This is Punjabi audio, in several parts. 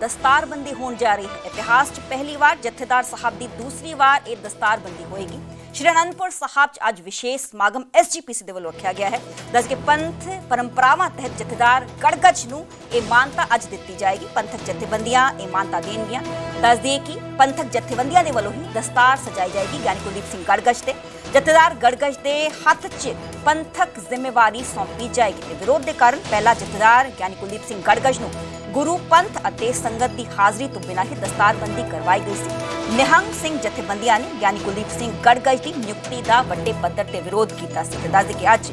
ਦਸਤਾਰਬੰਦੀ ਹੋਣ ਜਾ ਰਹੀ ਹੈ। ਇਤਿਹਾਸ 'ਚ ਪਹਿਲੀ ਵਾਰ ਜਥੇਦਾਰ ਸਾਹਿਬ ਦੀ ਦੂਸਰੀ ਵਾਰ ਇਹ ਦਸਤਾਰਬੰਦੀ ਹੋਏਗੀ। ਸ਼੍ਰੀ ਅਨੰਦਪੁਰ ਸਾਹਿਬ 'ਚ ਅੱਜ ਵਿਸ਼ੇਸ਼ ਸਮਾਗਮ ਐਸਜੀਪੀਸੀ ਦੇ ਵੱਲੋਂ ਰੱਖਿਆ ਗਿਆ ਹੈ। ਦੱਸ ਕੇ ਪੰਥ ਪਰੰਪਰਾਵਾਂ ਤਹਿਤ ਜਥੇਦਾਰ ਗੜਗੜ ਨੂੰ ਇਹ ਮਾਨਤਾ ਅੱਜ ਦਿੱਤੀ ਜਾਏਗੀ। ਪੰਥਕ ਜਥੇਬੰਦੀਆਂ ਇਹ ਮਾਨਤਾ ਦੇਣਗੀਆਂ। ਦੱਸ ਦਈਏ ਕਿ ਪੰਥਕ ਜਥੇਬੰਦੀਆਂ ਦੇ ਵੱਲੋਂ ਹੀ ਦਸਤਾਰ ਸਜਾਈ ਜਾਏਗੀ ਗਿਆਨੀ ਕੁਲਦੀਪ ਸਿੰਘ ਗੜਗੜ ਤੇ। ਜਥੇਦਾਰ ਗੜਗਜ ਦੇ ਹੱਥ 'ਚ ਪੰਥਕ ਜ਼ਿੰਮੇਵਾਰੀ ਸੌਂਪੀ ਜਾਏਗੀ ਤੇ ਵਿਰੋਧ ਦੇ ਕਾਰਨ ਪਹਿਲਾ ਜਥੇਦਾਰ ਗਿਆਨੀ ਕੁਲਦੀਪ ਸਿੰਘ ਗੜਗਜ ਨੂੰ ਗੁਰੂ ਪੰਥ ਅਤੇ ਸੰਗਤ ਦੀ ਹਾਜ਼ਰੀ ਤੋਂ ਬਿਨਾਂ ਹੀ ਦਸਤਾਰਬੰਦੀ ਕਰਵਾਈ ਗਈ ਸੀ। ਨਿਹੰਗ ਸਿੰਘ ਜਥੇਬੰਦੀਆਂ ਨੇ ਗਿਆਨੀ ਕੁਲਦੀਪ ਸਿੰਘ ਗੜਗੜ ਦੀ ਨਿਯੁਕਤੀ ਦਾ ਵੱਡੇ ਪੱਧਰ ਤੇ ਵਿਰੋਧ ਕੀਤਾ ਸੀ ਤੇ ਦੱਸਦੇ ਕਿ ਅੱਜ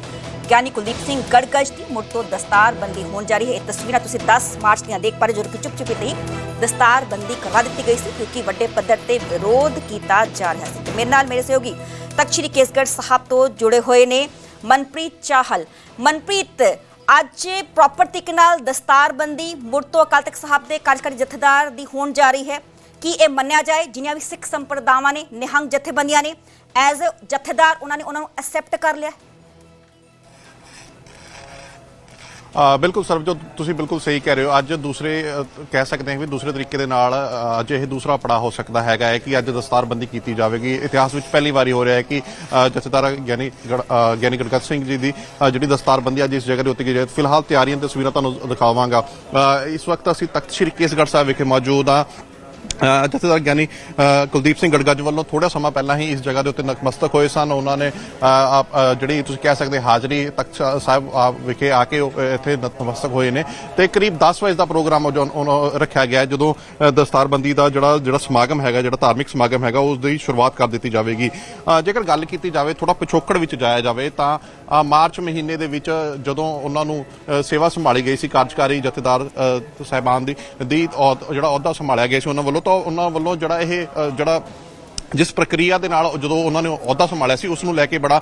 ਗਿਆਨੀ ਕੁਲਦੀਪ ਸਿੰਘ ਗੜਗੜ ਦੀ ਮੁੜ ਤੋਂ ਦਸਤਾਰਬੰਦੀ ਹੋਣ ਜਾ ਰਹੀ ਹੈ। ਇਹ ਤਸਵੀਰਾਂ ਤੁਸੀਂ 10 ਮਾਰਚ ਦੀਆਂ ਦੇਖ ਪਾ ਰਹੇ ਹੋ, ਜੋ ਕਿ ਚੁੱਪ ਚੁੱਪੀ ਤੇ ਦਸਤਾਰਬੰਦੀ ਕਰਵਾ ਦਿੱਤੀ ਗਈ ਸੀ, ਕਿਉਂਕਿ ਵੱਡੇ ਪੱਧਰ ਤੇ ਵਿਰੋਧ ਕੀਤਾ ਜਾ ਰਿਹਾ ਸੀ। ਤੇ ਮੇਰੇ ਨਾਲ ਮੇਰੇ ਸਹਿਯੋਗੀ ਤਖਤ ਸ੍ਰੀ ਕੇਸਗੜ੍ਹ ਸਾਹਿਬ ਤੋਂ ਜੁੜੇ ਹੋਏ ਨੇ ਮਨਪ੍ਰੀਤ ਚਾਹਲ। ਮਨਪ੍ਰੀਤ ਅੱਜ ਪ੍ਰੋਪਰ ਤਰੀਕੇ ਨਾਲ ਦਸਤਾਰਬੰਦੀ ਮੁੜ ਤੋਂ ਅਕਾਲ ਤਖਤ ਸਾਹਿਬ ਦੇ ਕਾਰਜਕਾਰੀ ਜਥੇਦਾਰ ਦੀ ਹੋਣ ਜਾ ਰਹੀ ਹੈ। ਕੀ ਇਹ ਮੰਨਿਆ ਜਾਏ? ਜਿਨ੍ਹਾਂ ਵੀ ਸਿੱਖ ਸੰਪਰਦਾਵਾਂ ਨੇ, ਨਿਹੰਗ ਜਥੇਬੰਦੀਆਂ ਨੇ, ਐਜ਼ ਜਥੇਦਾਰ ਉਹਨਾਂ ਨੇ ਉਹਨਾਂ ਨੂੰ ਐਕਸੈਪਟ ਕਰ ਲਿਆ। ਬਿਲਕੁਲ ਸਰਬਜੋਤ ਤੁਸੀਂ ਬਿਲਕੁਲ ਸਹੀ ਕਹਿ ਰਹੇ ਹੋ। ਅੱਜ ਦੂਸਰੇ ਕਹਿ ਸਕਦੇ ਹਾਂ ਵੀ ਦੂਸਰੇ ਤਰੀਕੇ ਦੇ ਨਾਲ ਅ, ਅੱਜ ਇਹ ਦੂਸਰਾ ਪੜਾ ਹੋ ਸਕਦਾ ਹੈਗਾ ਹੈ ਕਿ ਅੱਜ ਦਸਤਾਰਬੰਦੀ ਕੀਤੀ ਜਾਵੇਗੀ। ਇਤਿਹਾਸ ਵਿੱਚ ਪਹਿਲੀ ਵਾਰੀ ਹੋ ਰਿਹਾ ਹੈ ਕਿ ਜਥੇਦਾਰ ਗਿਆਨੀ ਗੜ- ਗਿਆਨੀ ਗੜਗੜ ਸਿੰਘ ਜੀ ਦੀ ਜਿਹੜੀ ਦਸਤਾਰਬੰਦੀ ਅੱਜ ਇਸ ਜਗ੍ਹਾ ਦੇ ਉੱਤੇ ਕੀਤੀ ਜਾਏ ਫਿਲਹਾਲ ਤਿਆਰੀਆਂ ਤਸਵੀਰਾਂ ਤੁਹਾਨੂੰ ਦਿਖਾਵਾਂਗਾ। ਇਸ ਵਕਤ ਅਸੀਂ ਤਖਤ ਸ੍ਰੀ ਕੇਸਗੜ੍ਹ ਸਾਹਿਬ ਵਿਖੇ ਮੌਜੂਦ ਹਾਂ। ਜਥੇਦਾਰ ਗਿਆਨੀ ਕੁਲਦੀਪ ਸਿੰਘ ਗੜਗੜ ਵੱਲੋਂ ਥੋੜਾ ਸਮਾਂ ਪਹਿਲਾਂ ਹੀ ਇਸ ਜਗ੍ਹਾ ਦੇ ਉੱਤੇ ਨਤਮਸਤਕ ਹੋਏ ਸਨ। ਉਹਨਾਂ ਨੇ ਆਪ- ਜਿਹੜੀ ਤੁਸੀਂ ਕਹਿ ਸਕਦੇ ਹਾਜ਼ਰੀ, ਤਖਤ ਸਾਹਿਬ ਵਿਖੇ ਆ ਕੇ ਉਹ ਇੱਥੇ ਨਤਮਸਤਕ ਹੋਏ ਨੇ। ਤੇ ਕਰੀਬ 10 ਵਜੇ ਦਾ ਪ੍ਰੋਗਰਾਮ ਉਹ ਜੋ- ਉਹ ਰੱਖਿਆ ਗਿਆ ਜਦੋਂ ਦਸਤਾਰਬੰਦੀ ਦਾ ਜਿਹੜਾ ਜਿਹੜਾ ਸਮਾਗਮ ਹੈਗਾ, ਜਿਹੜਾ ਧਾਰਮਿਕ ਸਮਾਗਮ ਹੈਗਾ, ਉਸ ਦੀ ਸ਼ੁਰੂਆਤ ਕਰ ਦਿੱਤੀ ਜਾਵੇਗੀ। ਜੇਕਰ ਗੱਲ ਕੀਤੀ ਜਾਵੇ ਥੋੜਾ ਪਿਛੋਕੜ ਵਿੱਚ ਜਾਇਆ ਜਾਵੇ, ਤਾਂ ਮਾਰਚ ਮਹੀਨੇ ਦੇ ਵਿੱਚ ਜਦੋਂ ਉਹਨਾਂ ਨੂੰ ਸੇਵਾ ਸੰਭਾਲੀ ਗਈ ਸੀ ਕਾਰਜਕਾਰੀ ਜਥੇਦਾਰ ਸਾਹਿਬਾਨ ਦੀ ਦੀ ਜਿਹੜਾ ਅਹੁਦਾ ਸੰਭਾਲਿਆ ਗਿਆ ਸੀ, ਉਹਨਾਂ ਵੱਲੋਂ ਤਾਂ ਉਹਨਾਂ ਵੱਲੋਂ ਜਿਹੜਾ ਇਹ ਜਿਹੜਾ ਜਿਸ ਪ੍ਰਕਿਰਿਆ ਦੇ ਨਾਲ ਜਦੋਂ ਉਹਨਾਂ ਨੇ ਅਹੁਦਾ ਸੰਭਾਲਿਆ ਸੀ ਉਸ ਨੂੰ ਲੈ ਕੇ ਬੜਾ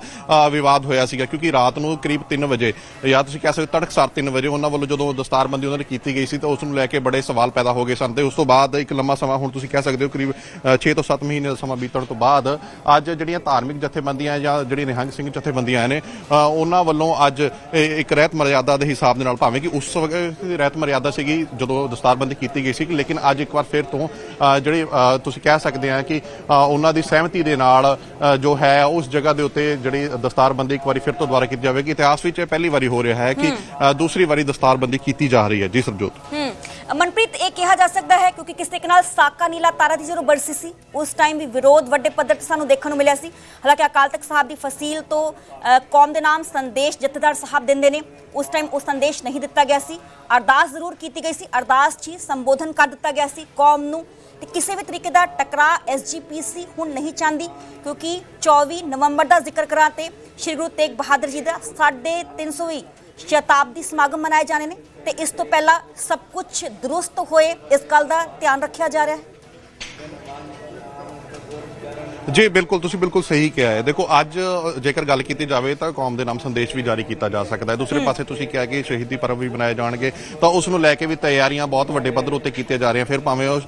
ਵਿਵਾਦ ਹੋਇਆ ਸੀਗਾ ਕਿਉਂਕਿ ਰਾਤ ਨੂੰ ਕਰੀਬ 3 ਵਜੇ ਜਾਂ ਤੁਸੀਂ ਕਹਿ ਸਕਦੇ ਤੜਕਸਾਰ 3 ਵਜੇ ਉਹਨਾਂ ਵੱਲੋਂ ਜਦੋਂ ਦਸਤਾਰਬੰਦੀ ਉਹਨਾਂ ਨੇ ਕੀਤੀ ਗਈ ਸੀ ਤਾਂ ਉਸ ਨੂੰ ਲੈ ਕੇ ਬੜੇ ਸਵਾਲ ਪੈਦਾ ਹੋ ਗਏ ਸਨ ਤੇ ਉਸ ਤੋਂ ਬਾਅਦ ਇੱਕ ਲੰਮਾ ਸਮਾਂ ਹੁਣ ਤੁਸੀਂ ਕਹਿ ਸਕਦੇ ਹੋ ਕਰੀਬ 6 ਤੋਂ 7 ਮਹੀਨੇ ਦਾ ਸਮਾਂ ਬੀਤਣ ਤੋਂ ਬਾਅਦ ਅੱਜ ਜਿਹੜੀਆਂ ਧਾਰਮਿਕ ਜਥੇਬੰਦੀਆਂ ਜਾਂ ਜਿਹੜੀਆਂ ਨਿਹੰਗ ਸਿੰਘ ਜਥੇਬੰਦੀਆਂ ਨੇ ਉਹਨਾਂ ਵੱਲੋਂ ਅੱਜ ਇਹ ਇੱਕ ਰਹਿਤ ਮਰਿਆਦਾ ਦੇ ਹਿਸਾਬ ਦੇ ਨਾਲ ਭਾਵੇਂ ਕਿ ਉਸ ਰਹਿਤ ਮਰਿਆਦਾ ਸੀਗੀ ਜਦੋਂ ਦਸਤਾਰਬੰਦੀ ਕੀਤੀ ਗਈ ਸੀ ਲੇਕਿਨ ਅੱਜ ਇੱਕ ਵਾਰ ਫਿਰ ਤੋਂ ਅ, ਜਿਹੜੇ ਤੁਸੀਂ ਕਹਿ ਸਕਦੇ ਆ ਕਿ ਉਹਨਾਂ ਦੀ ਸਹਿਮਤੀ ਦੇ ਨਾਲ ਜੋ ਹੈ ਉਸ ਜਗ੍ਹਾ ਦੇ ਉੱਤੇ ਜਿਹੜੀ ਦਸਤਾਰਬੰਦੀ ਇੱਕ ਵਾਰੀ ਫਿਰ ਤੋਂ ਦੁਬਾਰਾ ਕੀਤੀ ਜਾਵੇਗੀ। ਇਤਿਹਾਸ ਵਿੱਚ ਇਹ ਪਹਿਲੀ ਵਾਰੀ ਹੋ ਰਿਹਾ ਹੈ ਕਿ ਦੂਸਰੀ ਵਾਰੀ ਦਸਤਾਰਬੰਦੀ ਕੀਤੀ ਜਾ ਰਹੀ ਹੈ। ਜੀ ਸਰਜੋਤ। ਮਨਪ੍ਰੀਤ, ਇਹ ਕਿਹਾ ਜਾ ਸਕਦਾ ਹੈ ਕਿਉਂਕਿ ਕਿਸੇ ਤਰੀਕੇ ਨਾਲ ਸਾਕਾ ਨੀਲਾ ਤਾਰਾ ਦੀ ਜਦੋਂ ਬਰਸੀ ਸੀ, ਉਸ ਟਾਈਮ ਵੀ ਵਿਰੋਧ ਵੱਡੇ ਪੱਧਰ ਤੇ ਸਾਨੂੰ ਦੇਖਣ ਨੂੰ ਮਿਲਿਆ ਸੀ। ਹਾਲਾਂਕਿ ਅਕਾਲ ਤਖਤ ਸਾਹਿਬ ਦੀ ਫਸੀਲ ਤੋਂ ਕੌਮ ਦੇ ਨਾਮ ਸੰਦੇਸ਼ ਜਥੇਦਾਰ ਸਾਹਿਬ ਦਿੰਦੇ ਨੇ, ਉਸ ਟਾਈਮ ਉਹ ਸੰਦੇਸ਼ ਨਹੀਂ ਦਿੱਤਾ ਗਿਆ ਸੀ। ਅਰਦਾਸ ਜ਼ਰੂਰ ਕੀਤੀ ਗਈ ਸੀ, ਅਰਦਾਸ 'ਚ ਹੀ ਸੰਬੋਧਨ ਕਰ ਦਿੱਤਾ ਗਿਆ ਸੀ ਕੌਮ ਨੂੰ। ਤੇ ਕਿਸੇ ਵੀ ਤਰੀਕੇ ਦਾ ਟਕਰਾ ਐਸਜੀਪੀਸੀ ਹੁਣ ਨਹੀਂ ਚਾਹੁੰਦੀ, ਕਿਉਂਕਿ 24 ਨਵੰਬਰ ਦਾ ਜ਼ਿਕਰ ਕਰਾਂ ਤੇ ਸ਼੍ਰੀ ਗੁਰੂ ਤੇਗ ਬਹਾਦਰ ਜੀ ਦਾ 350ਵੀਂ ਸ਼ਤਾਬਦੀ ਸਮਾਗਮ ਮਨਾਏ ਜਾਣੇ ਨੇ ਤੇ ਇਸ ਤੋਂ ਪਹਿਲਾਂ ਸਭ ਕੁਝ ਦਰੁਸਤ ਹੋਏ, ਇਸ ਗੱਲ ਦਾ ਧਿਆਨ ਰੱਖਿਆ ਜਾ ਰਿਹਾ ਹੈ। ਜੀ ਬਿਲਕੁਲ ਤੁਸੀਂ ਬਿਲਕੁਲ ਸਹੀ ਕਿਹਾ ਹੈ। ਦੇਖੋ ਅੱਜ ਜੇਕਰ ਗੱਲ ਕੀਤੀ ਜਾਵੇ ਤਾਂ ਕੌਮ ਦੇ ਨਾਮ ਸੰਦੇਸ਼ ਵੀ ਜਾਰੀ ਕੀਤਾ ਜਾ ਸਕਦਾ ਹੈ। ਦੂਸਰੇ ਪਾਸੇ ਤੁਸੀਂ ਕਿਹਾ ਕਿ ਸ਼ਹੀਦੀ ਪਰਵ ਵੀ ਮਨਾਏ ਜਾਣਗੇ ਤਾਂ ਉਸ ਨੂੰ ਲੈ ਕੇ ਵੀ ਤਿਆਰੀਆਂ ਬਹੁਤ ਵੱਡੇ ਪੱਧਰ ਉੱਤੇ ਕੀਤੀਆਂ ਜਾ ਰਹੀਆਂ। ਫਿਰ ਭਾਵੇਂ ਉਹ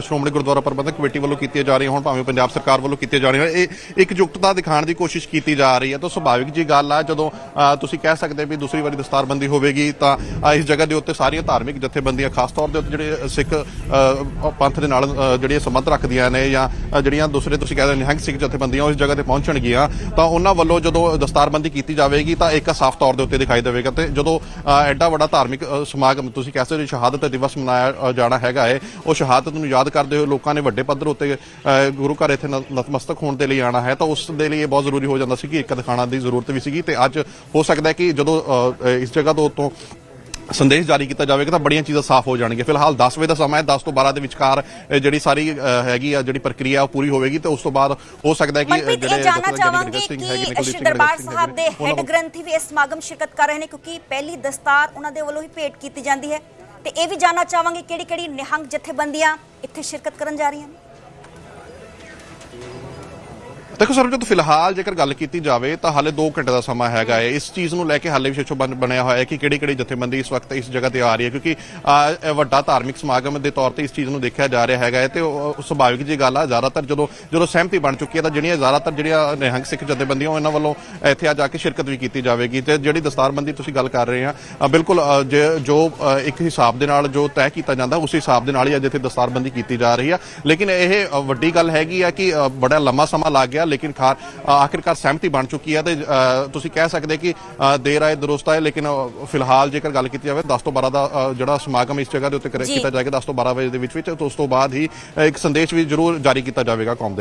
ਸ਼੍ਰੋਮਣੀ ਗੁਰਦੁਆਰਾ ਪ੍ਰਬੰਧਕ ਕਮੇਟੀ ਵੱਲੋਂ ਕੀਤੀਆਂ ਜਾ ਰਹੀਆਂ ਹੁਣ ਭਾਵੇਂ ਪੰਜਾਬ ਸਰਕਾਰ ਵੱਲੋਂ ਕੀਤੀਆਂ ਜਾ ਰਹੀਆਂ ਇਹ ਇੱਕ ਜੁਗਤਤਾ ਦਿਖਾਉਣ ਦੀ ਕੋਸ਼ਿਸ਼ ਕੀਤੀ ਜਾ ਰਹੀ ਹੈ। ਤਾਂ ਸੁਭਾਵਿਕ ਜੀ ਗੱਲ ਆ ਜਦੋਂ ਤੁਸੀਂ ਕਹਿ ਸਕਦੇ ਵੀ ਦੂਸਰੀ ਵਾਰੀ ਦਸਤਾਰਬੰਦੀ ਹੋਵੇਗੀ ਤਾਂ ਇਸ ਜਗ੍ਹਾ ਦੇ ਉੱਤੇ ਸਾਰੀਆਂ ਧਾਰਮਿਕ ਜਥੇਬੰਦੀਆਂ ਖਾਸ ਤੌਰ ਦੇ ਉੱਤੇ ਜਿਹੜੇ ਸਿੱਖ ਪੰਥ ਦੇ ਨਾਲ ਜਿਹੜੀਆਂ ਸੰਬੰਧ ਰੱਖਦੀਆਂ ਨੇ ਜਾਂ ਜਿਹੜੀਆਂ ਦੂਸਰੇ ਤੁਸੀਂ ਕਹਿੰਦੇ ਨਿਹੰਗ ਸਿੱਖ ਜਥੇਬੰਦੀਆਂ ਉਸ ਜਗ੍ਹਾ ਤੇ ਪਹੁੰਚਣਗੀਆਂ, ਤਾਂ ਉਹਨਾਂ ਵੱਲੋਂ ਜਦੋਂ ਦਸਤਾਰਬੰਦੀ ਕੀਤੀ ਜਾਵੇਗੀ ਤਾਂ ਇੱਕ ਸਾਫ਼ ਤੌਰ ਦੇ ਉੱਤੇ ਦਿਖਾਈ ਦੇਵੇਗਾ ਤੇ ਜਦੋਂ ਐਡਾ ਵੱਡਾ ਧਾਰਮਿਕ ਸਮਾਗਮ ਤੁਸੀਂ ਕਹਿ ਸਕਦੇ ਹੋ ਸ਼ਹਾਦਤ ਦਿਵਸ ਮਨਾਇਆ ਜਾਣਾ ਹੈਗਾ ਹੈ ਉਹ ਸ਼ਹਾਦਤ ਨੂੰ ਯਾਦ ਕਰਦੇ ਹੋਏ ਲੋਕਾਂ ਨੇ ਵੱਡੇ ਪੱਧਰ ਉੱਤੇ ਗੁਰੂ ਘਰ ਇੱਥੇ ਨਤਮਸਤਕ ਹੋਣ ਦੇ ਲਈ ਆਣਾ ਹੈ, ਤਾਂ ਉਸ ਦੇ ਲਈ ਇਹ ਬਹੁਤ ਜ਼ਰੂਰੀ ਹੋ ਜਾਂਦਾ ਸੀ ਕਿ ਇੱਕ ਦਿਖਾਣਾ ਦੀ ਜ਼ਰੂਰਤ ਵੀ ਸੀਗੀ ਤੇ ਅੱਜ ਹੋ ਸਕਦਾ ਹੈ ਕਿ ਜਦੋਂ ਇਸ ਜਗ੍ਹਾ ਤੋਂ ਉੱਤੋਂ ਸੰਦੇਸ਼ ਜਾਰੀ ਕੀਤਾ ਜਾਵੇਗਾ ਤਾਂ ਬੜੀਆਂ ਚੀਜ਼ਾਂ ਸਾਫ਼ ਹੋ ਜਾਣਗੀਆਂ। ਫਿਲਹਾਲ 10 ਵਜੇ ਦਾ ਸਮਾਂ ਹੈ 10 ਤੋਂ 12 ਦੇ ਵਿਚਕਾਰ ਜਿਹੜੀ ਸਾਰੀ ਹੈਗੀ ਆ ਜਿਹੜੀ ਪ੍ਰਕਿਰਿਆ ਉਹ ਪੂਰੀ ਹੋਵੇਗੀ ਤੇ ਉਸ ਤੋਂ ਬਾਅਦ ਹੋ ਸਕਦਾ ਹੈ ਕਿ ਇਹ ਜਾਨਣਾ ਚਾਹਾਂਗੇ ਕਿ ਕੁਲਦੀਪ ਸ਼੍ਰੀ ਸਿੰਘ ਦਰਬਾਰ ਸਿੰਘ ਸਾਹਿਬ ਦੇ ਹੈਗੇ ਨੇ, ਉਹਨਾਂ ਹੈੱਡ ਗ੍ਰੰਥੀ ਵੀ ਇਸ ਸਮਾਗਮ ਸ਼ਿਰਕਤ ਕਰ ਰਹੇ ਨੇ ਕਿਉਂਕਿ ਪਹਿਲੀ ਦਸਤਾਰ ਉਹਨਾਂ ਦੇ ਵੱਲੋਂ ਹੀ ਭੇਟ ਕੀਤੀ ਜਾਂਦੀ ਹੈ। ਤੇ ਇਹ ਵੀ ਜਾਨਣਾ ਚਾਹਾਂਗੇ ਕਿਹੜੀ ਕਿਹੜੀ ਨਿਹੰਗ ਜਥੇਬੰਦੀਆਂ ਇੱਥੇ ਸ਼ਿਰਕਤ ਕਰਨ ਜਾ ਰਹੀਆਂ ਨੇ। ਦੇਖੋ ਸਰ ਜਦੋਂ ਫਿਲਹਾਲ ਜੇਕਰ ਗੱਲ ਕੀਤੀ ਜਾਵੇ, ਤਾਂ ਹਾਲੇ 2 ਘੰਟੇ ਦਾ ਸਮਾਂ ਹੈਗਾ ਹੈ। ਇਸ ਚੀਜ਼ ਨੂੰ ਲੈ ਕੇ ਹਾਲੇ ਵਿਸ਼ੇਸ਼ ਬਣ- ਬਣਿਆ ਹੋਇਆ ਹੈ ਕਿ ਕਿਹੜੀ ਕਿਹੜੀ ਜਥੇਬੰਦੀ ਇਸ ਵਕਤ ਇਸ ਜਗ੍ਹਾ ਤੇ ਆ ਰਹੀ ਹੈ, ਕਿਉਂਕਿ ਵੱਡਾ ਧਾਰਮਿਕ ਸਮਾਗਮ ਦੇ ਤੌਰ ਤੇ ਇਸ ਚੀਜ਼ ਨੂੰ ਦੇਖਿਆ ਜਾ ਰਿਹਾ ਹੈਗਾ ਹੈ ਤੇ ਉਹ ਸੁਭਾਵਿਕ ਜੀ ਗੱਲ ਆ, ਜ਼ਿਆਦਾਤਰ ਜਦੋਂ ਜਦੋਂ ਸਹਿਮਤੀ ਬਣ ਚੁੱਕੀ ਹੈ, ਤਾਂ ਜਿਹੜੀਆਂ ਜ਼ਿਆਦਾਤਰ ਜਿਹੜੀਆਂ ਨਿਹੰਗ ਸਿੱਖ ਜਥੇਬੰਦੀਆਂ ਉਹਨਾਂ ਵੱਲੋਂ ਇੱਥੇ ਆ ਜਾ ਕੇ ਸ਼ਿਰਕਤ ਵੀ ਕੀਤੀ ਜਾਵੇਗੀ। ਤੇ ਜਿਹੜੀ ਦਸਤਾਰਬੰਦੀ ਤੁਸੀਂ ਗੱਲ ਕਰ ਰਹੇ ਆ ਬਿਲਕੁਲ ਜੇ- ਜੋ ਇੱਕ ਹਿਸਾਬ ਦੇ ਨਾਲ ਜੋ ਤੈਅ ਕੀਤਾ ਜਾਂਦਾ, ਉਸ ਹਿਸਾਬ ਦੇ ਨਾਲ ਹੀ ਅੱਜ ਇੱਥੇ ਦਸਤਾਰਬੰਦੀ ਕੀਤੀ ਜਾ ਰਹੀ ਆ। ਲੇਕਿਨ ਇਹ ਵੱਡੀ ਗੱਲ ਹੈਗੀ ਆ ਕਿ ਬੜਾ ਲੰਮਾ ਸਮਾਂ ਲੱਗ ਗਿਆ ਲੇਕਿਨ ਖਾਰ ਆਖਿਰਕਾਰ ਸਹਿਮਤੀ ਬਣ ਚੁੱਕੀ ਹੈ ਤੇ ਤੁਸੀਂ ਕਹਿ ਸਕਦੇ ਕਿ ਦੇਰ ਆਏ ਦਰੁਸਤ ਆਏ ਲੇਕਿਨ ਫਿਲਹਾਲ ਜੇਕਰ ਗੱਲ ਕੀਤੀ ਜਾਵੇ 10 ਤੋਂ 12 ਦਾ ਜਿਹੜਾ ਸਮਾਗਮ ਇਸ ਜਗ੍ਹਾ ਦੇ ਉੱਤੇ। ਕੀਤਾ ਜਾਏਗਾ 10 ਤੋਂ 12 ਵਜੇ ਦੇ ਵਿੱਚ ਵਿੱਚ ਉਸ ਤੋਂ ਬਾਅਦ ਹੀ ਇੱਕ ਸੰਦੇਸ਼ ਵੀ ਜ਼ਰੂਰ ਜਾਰੀ ਕੀਤਾ ਜਾਵੇਗਾ ਕੌਮ